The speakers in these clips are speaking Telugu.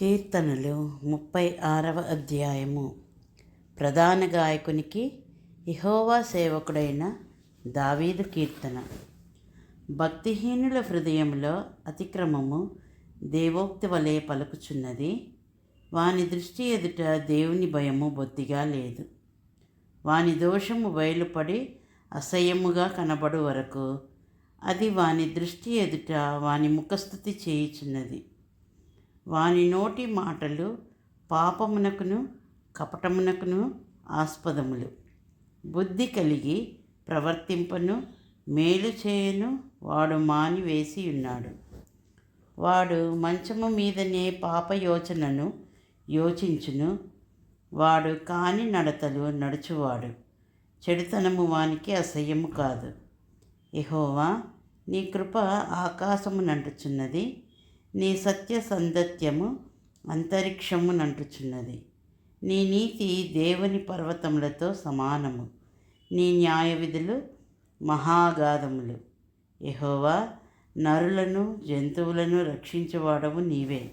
కీర్తనలు ముప్పై ఆరవ అధ్యాయము. ప్రధాన గాయకునికి ఇహోవా సేవకుడైన దావీదు కీర్తన. భక్తిహీనుల హృదయంలో అతిక్రమము దేవోక్తి వలె పలుకుచున్నది. వాని దృష్టి ఎదుట దేవుని భయము బొత్తిగా లేదు. వాని దోషము బయలుపడి అసహ్యముగా కనబడు వరకు అది వాని దృష్టి ఎదుట వాని ముఖస్థుతి చేయుచున్నది. వాని నోటి మాటలు పాపమునకును కపటమునకును ఆస్పదములు. బుద్ధి కలిగి ప్రవర్తింపను మేలు చేయను వాడు మాని వేసి ఉన్నాడు. వాడు మంచము మీదనే పాప యోచనను యోచించును వాడు కాని నడతలు నడుచువాడు. చెడుతనము వానికి అసహ్యము కాదు. ఎహోవా నీ కృప ఆకాశమునంటుచున్నది నీ సత్య సందత్యము అంతరిక్షమునంటుచున్నది. నీ నీతి దేవుని పర్వతములతో సమానము. నీ న్యాయ విధులు మహాగాధములు. యహోవా నరులను జంతువులను రక్షించవాడవు నీవే.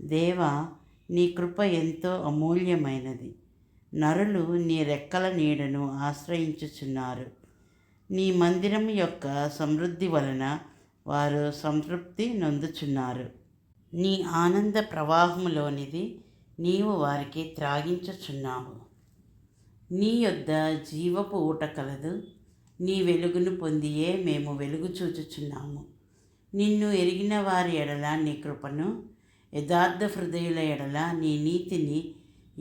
దేవా నీ కృప ఎంతో అమూల్యమైనది. నరులు నీ రెక్కల నీడను ఆశ్రయించుచున్నారు. నీ మందిరం యొక్క సమృద్ధి వలన వారు సంతృప్తి నొందుచున్నారు. నీ ఆనంద ప్రవాహములోనిది నీవు వారికి త్రాగించుచున్నావు. నీ యొద్ద జీవపు ఊట కలదు. నీ వెలుగును పొందియే మేము వెలుగు చూచుచున్నాము. నిన్ను ఎరిగిన వారి ఎడల నీ కృపను యథార్థ హృదయుల ఎడల నీ నీతిని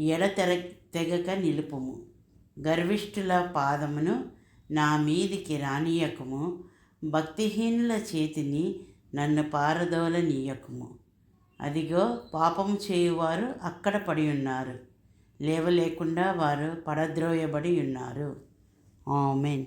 ఎడతెర తెగక నిలుపుము. గర్విష్ఠుల పాదమును నా మీదికి రానియకము భక్తిహీనుల చేతిని నన్ను పారదోలనీయకము. అదిగో పాపము చేయువారు అక్కడ పడి ఉన్నారు. లేవలేకుండా వారు పడద్రోయబడి ఉన్నారు. ఆమెన్.